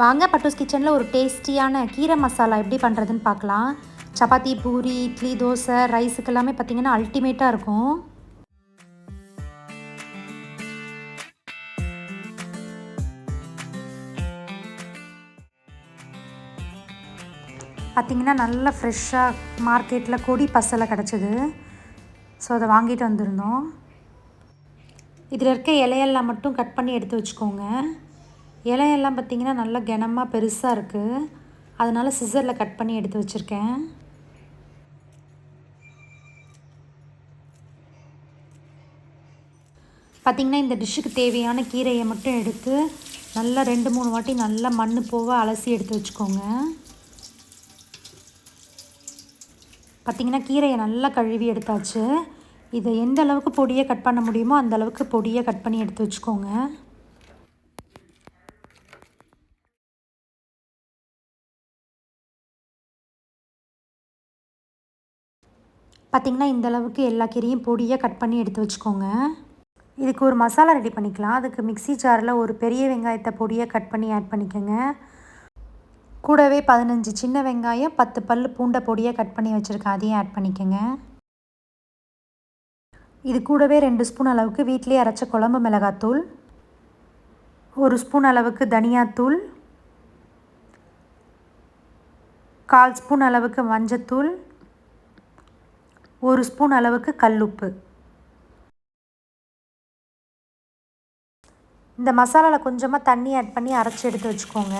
வாங்க பட்டூஸ் கிச்சனில் ஒரு டேஸ்டியான கீரை மசாலா எப்படி பண்ணுறதுன்னு பார்க்கலாம். சப்பாத்தி பூரி இட்லி தோசை ரைஸுக்கு எல்லாமே பார்த்திங்கன்னா அல்டிமேட்டாக இருக்கும். பார்த்திங்கன்னா நல்லா ஃப்ரெஷ்ஷாக மார்க்கெட்டில் கொடி பசலை கிடச்சிது. ஸோ அதை வாங்கிட்டு வந்திருந்தோம். இதில் இருக்க இலையெல்லாம் மட்டும் கட் பண்ணி எடுத்து வச்சுக்கோங்க. இலையெல்லாம் பார்த்திங்கன்னா நல்லா கனமாக பெருசாக இருக்குது அதனால் சிசரில் கட் பண்ணி எடுத்து வச்சுருக்கேன். பார்த்திங்கன்னா இந்த டிஷ்ஷுக்கு தேவையான கீரையை மட்டும் எடுத்து நல்லா ரெண்டு மூணு வாட்டி நல்லா மண் போக அலசி எடுத்து வச்சுக்கோங்க. பார்த்திங்கன்னா கீரையை நல்லா கழுவி எடுத்தாச்சு. இதை எந்த அளவுக்கு பொடியை கட் பண்ண முடியுமோ அந்த அளவுக்கு பொடியை கட் பண்ணி எடுத்து வச்சுக்கோங்க. பார்த்திங்கன்னா இந்த அளவுக்கு எல்லா கீரையும் பொடியாக கட் பண்ணி எடுத்து வச்சுக்கோங்க. இதுக்கு ஒரு மசாலா ரெடி பண்ணிக்கலாம். அதுக்கு மிக்சி ஜாரில் ஒரு பெரிய வெங்காயத்தை பொடியாக கட் பண்ணி ஆட் பண்ணிக்கோங்க. கூடவே பதினஞ்சு சின்ன வெங்காயம் பத்து பல் பூண்டை பொடியாக கட் பண்ணி வச்சுருக்கேன் அதையும் ஆட் பண்ணிக்கோங்க. இது கூடவே ரெண்டு ஸ்பூன் அளவுக்கு வீட்டிலே அரைச்ச குழம்பு மிளகாத்தூள் ஒரு ஸ்பூன் அளவுக்கு தனியாத்தூள் கால் ஸ்பூன் அளவுக்கு மஞ்சத்தூள் ஒரு ஸ்பூன் அளவுக்கு கல்லுப்பு. இந்த மசாலாவில் கொஞ்சமாக தண்ணி ஆட் பண்ணி அரைச்சி எடுத்து வச்சுக்கோங்க.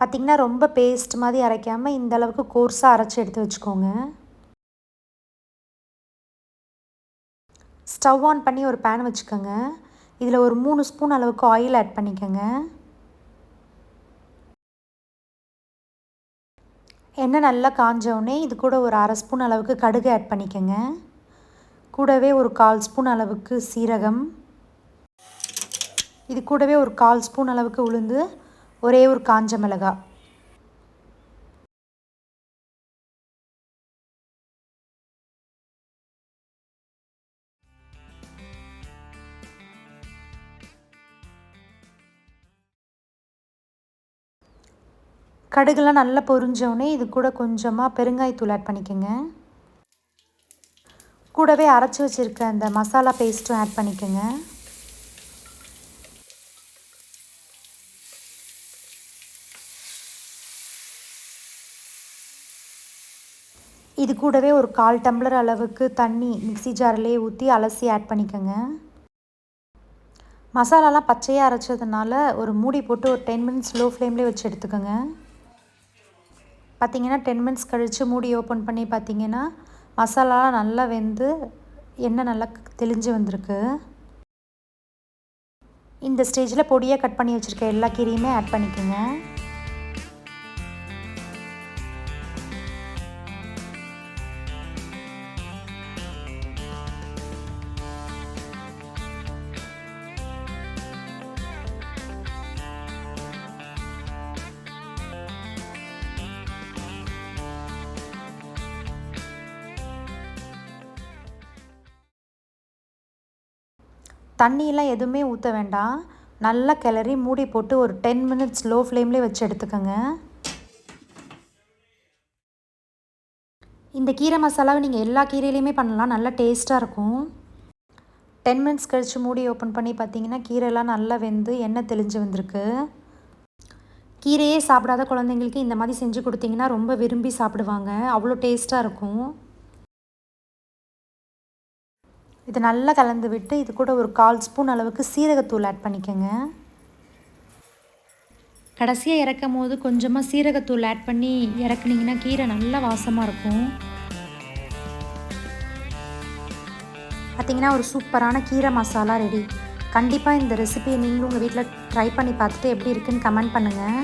பார்த்திங்கன்னா ரொம்ப பேஸ்ட் மாதிரி அரைக்காமல் இந்த அளவுக்கு கோர்ஸாக அரைச்சி எடுத்து வச்சுக்கோங்க. ஸ்டவ் ஆன் பண்ணி ஒரு பேன் வச்சுக்கோங்க. இதில் ஒரு மூணு ஸ்பூன் அளவுக்கு ஆயில் ஆட் பண்ணிக்கோங்க. எண்ணெய் நல்லா காஞ்சவுடனே இது கூட ஒரு அரை ஸ்பூன் அளவுக்கு கடுகு ஆட் பண்ணிக்கோங்க. கூடவே ஒரு கால் ஸ்பூன் அளவுக்கு சீரகம். இது கூடவே ஒரு கால் ஸ்பூன் அளவுக்கு உளுந்து. ஒரே ஒரு காஞ்ச மிளகா கடுகுலாம் நல்லா பொரிஞ்சோடனே இது கூட கொஞ்சமாக பெருங்காயத்தூள் ஆட் பண்ணிக்கோங்க. கூடவே அரைச்சி வச்சுருக்க அந்த மசாலா பேஸ்ட்டும் ஆட் பண்ணிக்கோங்க. இது கூடவே ஒரு கால் டம்ளர் அளவுக்கு தண்ணி மிக்சி ஜாரிலே ஊற்றி அலசி ஆட் பண்ணிக்கோங்க. மசாலாலாம் பச்சையாக அரைச்சதுனால ஒரு மூடி போட்டு ஒரு டென் மினிட்ஸ் லோ ஃப்ளேம்லேயே வச்சு எடுத்துக்கோங்க. பார்த்திங்கன்னா டென் மினிட்ஸ் கழித்து மூடி ஓப்பன் பண்ணி பார்த்திங்கன்னா மசாலாலாம் நல்லா வெந்து எண்ணெய் நல்லா தெளிஞ்சு வந்திருக்கு. இந்த ஸ்டேஜில் பொடியாக கட் பண்ணி வச்சுருக்க எல்லா கீரையுமே ஆட் பண்ணிக்கோங்க. தண்ணியெல்லாம் எதுவுமே ஊற்ற வேண்டாம். நல்லா கிளறி மூடி போட்டு ஒரு டென் மினிட்ஸ் லோ ஃப்ளேம்லேயே வச்சு எடுத்துக்கோங்க. இந்த கீரை மசாலாவை நீங்கள் எல்லா கீரையிலையுமே பண்ணலாம். நல்லா டேஸ்ட்டாக இருக்கும். டென் மினிட்ஸ் கழித்து மூடி ஓப்பன் பண்ணி பார்த்தீங்கன்னா கீரைலாம் நல்லா வெந்து எண்ணெய் தெளிஞ்சு வந்திருக்கு. கீரையே சாப்பிடாத குழந்தைங்களுக்கு இந்த மாதிரி செஞ்சு கொடுத்தீங்கன்னா ரொம்ப விரும்பி சாப்பிடுவாங்க. அவ்வளோ டேஸ்ட்டாக இருக்கும். இது நல்லா கலந்து விட்டு இது கூட ஒரு கால் ஸ்பூன் அளவுக்கு சீரகத்தூள் ஆட் பண்ணிக்கோங்க. கடைசியாக இறக்கும் போது கொஞ்சமாக சீரகத்தூள் ஆட் பண்ணி இறக்குனீங்கன்னா கீரை நல்லா வாசமாக இருக்கும். பார்த்திங்கன்னா ஒரு சூப்பரான கீரை மசாலா ரெடி கண்டிப்பாக இந்த ரெசிபியை நீங்களும் உங்கள் வீட்டில் ட்ரை பண்ணி பார்த்துட்டு எப்படி இருக்குன்னு கமெண்ட் பண்ணுங்கள்